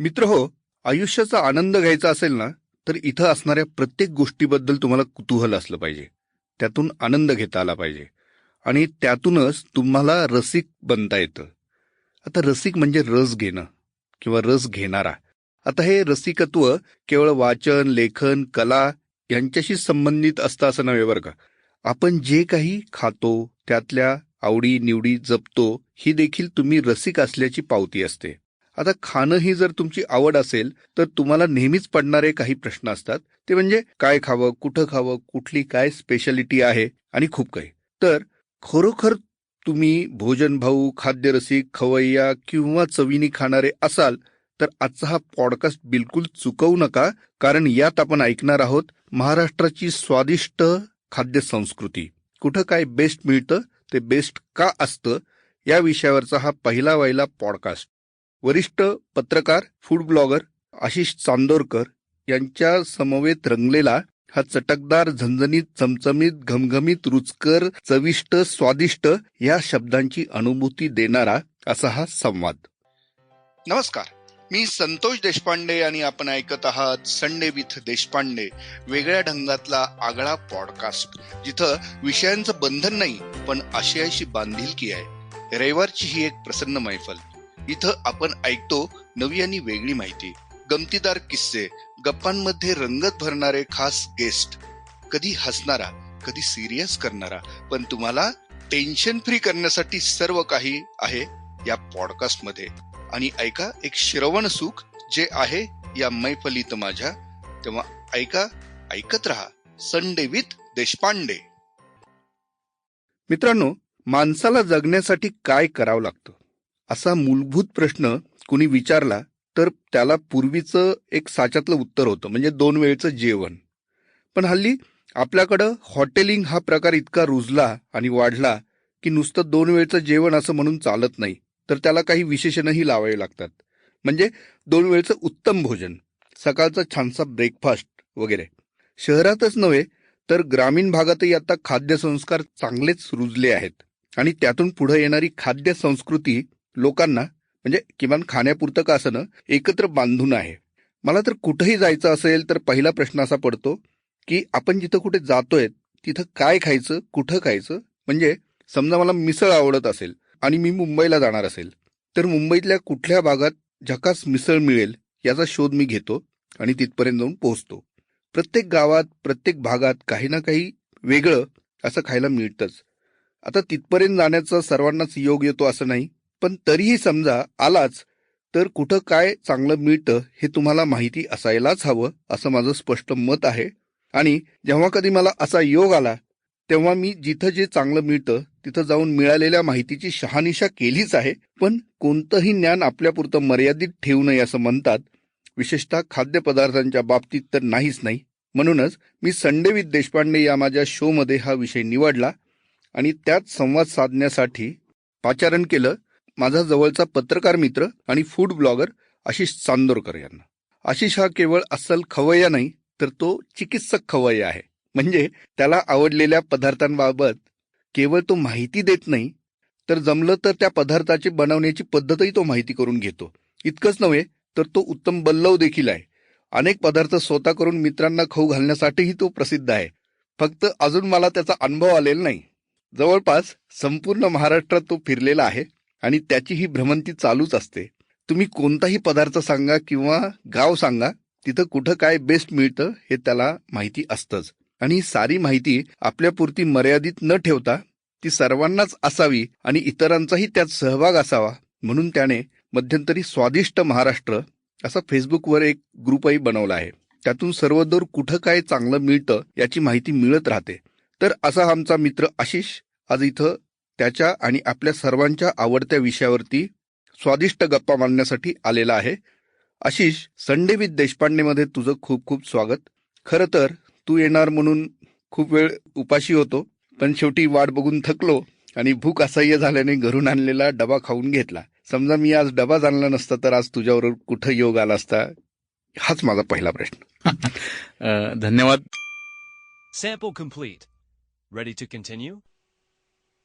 मित्र हो आयुष्याचा आनंद घ्यायचा असेल ना तर इथं असणाऱ्या प्रत्येक गोष्टीबद्दल तुम्हाला कुतूहल असलं पाहिजे. त्यातून आनंद घेता आला पाहिजे. आणि त्यातूनच तुम्हाला रसिक बनता येतं. आता रसिक म्हणजे रस घेणं किंवा रस घेणारा. आता हे रसिकत्व केवळ वाचन लेखन कला यांच्याशी संबंधित असतं असं नव्हे बरं का? आपण जे काही खातो त्यातल्या आवडी निवडी जपतो ही देखील तुम्ही रसिक असल्याची पावती असते. आता खाणं ही जर तुमची आवड असेल तर तुम्हाला नेहमीच पडणारे काही प्रश्न असतात. ते म्हणजे काय खावं कुठं खावं कुठली काय स्पेशालिटी आहे आणि खूप काही. तर खरोखर तुम्ही भोजन भाऊ खाद्यरसिक खवय्या किंवा चवीनी खाणारे असाल तर आजचा हा पॉडकास्ट बिलकुल चुकवू नका कारण यात आपण ऐकणार आहोत महाराष्ट्राची स्वादिष्ट खाद्य संस्कृती कुठं काय बेस्ट मिळतं ते बेस्ट का असतं या विषयावरचा हा पहिला वहिला पॉडकास्ट वरिष्ठ पत्रकार फूड ब्लॉगर आशिष चांदोरकर यांच्या समवेत रंगलेला हा चटकदार झणझणीत चमचमीत घमघमीत रुचकर चविष्ट स्वादिष्ट या शब्दांची अनुभूती देणारा असा हा संवाद. नमस्कार. मी संतोष देशपांडे आणि आपण ऐकत आहात संडे विथ देशपांडे वेगळ्या ढंगातला आगळा पॉडकास्ट जिथं विषयांचं बंधन नाही पण आशयाशी बांधिलकी आहे. रविवारची ही एक प्रसन्न मैफल इथं आपण ऐकतो नवी आणि वेगळी माहिती. गमतीदार किस्से गप्पांमध्ये रंगत भरणारे खास गेस्ट कधी हसणारा कधी सिरियस करणारा. पण तुम्हाला टेन्शन फ्री करण्यासाठी सर्व काही आहे या पॉडकास्टमध्ये. आणि ऐका एक श्रवण सुख जे आहे या मैफलीत माझ्या. तेव्हा ऐका ऐकत रहा. Sunday with Deshpande. मित्रांनो माणसाला जगण्यासाठी काय करावं लागतं? असा मूलभूत प्रश्न कुणी विचारला तर त्याला पूर्वीचं एक साच्यातलं उत्तर होतं म्हणजे दोन वेळचं जेवण. पण हल्ली आपल्याकडं हॉटेलिंग हा प्रकार इतका रुजला आणि वाढला की नुसतं दोन वेळचं जेवण असं म्हणून चालत नाही तर त्याला काही विशेषणही लावावे लागतात. म्हणजे दोन वेळचं उत्तम भोजन सकाळचा छानसा ब्रेकफास्ट वगैरे. शहरातच नव्हे तर ग्रामीण भागातही आता खाद्यसंस्कार चांगलेच रुजले आहेत. आणि त्यातून पुढे येणारी खाद्य संस्कृती लोकांना म्हणजे किमान खाण्यापुरतं का असं एकत्र बांधून आहे. मला तर कुठंही जायचं असेल तर पहिला प्रश्न असा पडतो की आपण जिथं कुठे जातोय तिथं काय खायचं कुठं खायचं? म्हणजे समजा मला मिसळ आवडत असेल आणि मी मुंबईला जाणार असेल तर मुंबईतल्या कुठल्या भागात झकास मिसळ मिळेल याचा शोध मी घेतो आणि तिथपर्यंत जाऊन पोहोचतो. प्रत्येक गावात प्रत्येक भागात काही ना काही वेगळं असं खायला मिळतंच. आता तिथपर्यंत जाण्याचा सर्वांनाच योग येतो असं नाही. पण तरीही समजा आलाच तर कुठं काय चांगलं मिळतं हे तुम्हाला माहिती असायलाच हवं असं माझं स्पष्ट मत आहे. आणि जेव्हा कधी मला असा योग आला तेव्हा मी जिथं जे चांगलं मिळतं तिथं जाऊन मिळालेल्या माहितीची शहानिशा केलीच आहे. पण कोणतंही ज्ञान आपल्यापुरतं मर्यादित ठेवू नये असं म्हणतात विशेषतः खाद्यपदार्थांच्या बाबतीत तर नाहीच नाही. म्हणूनच मी संडेवित देशपांडे या माझ्या शोमध्ये हा विषय निवडला आणि त्यात संवाद साधण्यासाठी पाचारण केलं. माझा जवळचा पत्रकार मित्र आणि फूड ब्लॉगर आशिष चांदोरकर यांना. आशिष हा केवळ अस्सल खवय्या नाही तर तो चिकित्सक खवय्या आहे. म्हणजे त्याला आवडलेल्या पदार्थांबाबत केवळ तो माहिती देत नाही तर जमलं तर त्या पदार्थाची बनवण्याची पद्धतही तो माहिती करून घेतो. इतकंच नव्हे तर तो उत्तम बल्लव देखील आहे. अनेक पदार्थ स्वतः करून मित्रांना खाऊ घालण्यासाठीही तो प्रसिद्ध आहे. फक्त अजून मला त्याचा अनुभव आलेला नाही. जवळपास संपूर्ण महाराष्ट्रात तो फिरलेला आहे. आणि त्याची ही भ्रमंती चालूच असते. तुम्ही कोणताही पदार्थ सांगा किंवा गाव सांगा तिथं कुठं काय बेस्ट मिळतं हे त्याला माहिती असतंच. आणि ही सारी माहिती आपल्यापुरती मर्यादित न ठेवता ती सर्वांनाच असावी आणि इतरांचाही त्यात सहभाग असावा म्हणून त्याने मध्यंतरी स्वादिष्ट महाराष्ट्र असा फेसबुकवर एक ग्रुपही बनवला आहे. त्यातून सर्वदूर कुठं काय चांगलं मिळतं याची माहिती मिळत राहते. तर असा आमचा मित्र आशिष आज इथं त्याच्या आणि आपल्या सर्वांच्या आवडत्या विषयावरती स्वादिष्ट गप्पा मांडण्यासाठी आलेला आहे. आशिष संडे विथ देशपांडेमध्ये तुझं खूप खूप स्वागत. खरं तर तू येणार म्हणून खूप वेळ उपाशी होतो पण शेवटी वाट बघून थकलो आणि भूक असह्य झाल्याने घरून आणलेला डबा खाऊन घेतला. समजा मी आज डबा आणला नसता तर आज तुझ्याबरोबर कुठं योग आला असता? हाच माझा पहिला प्रश्न. धन्यवाद. Sample complete. Ready to continue?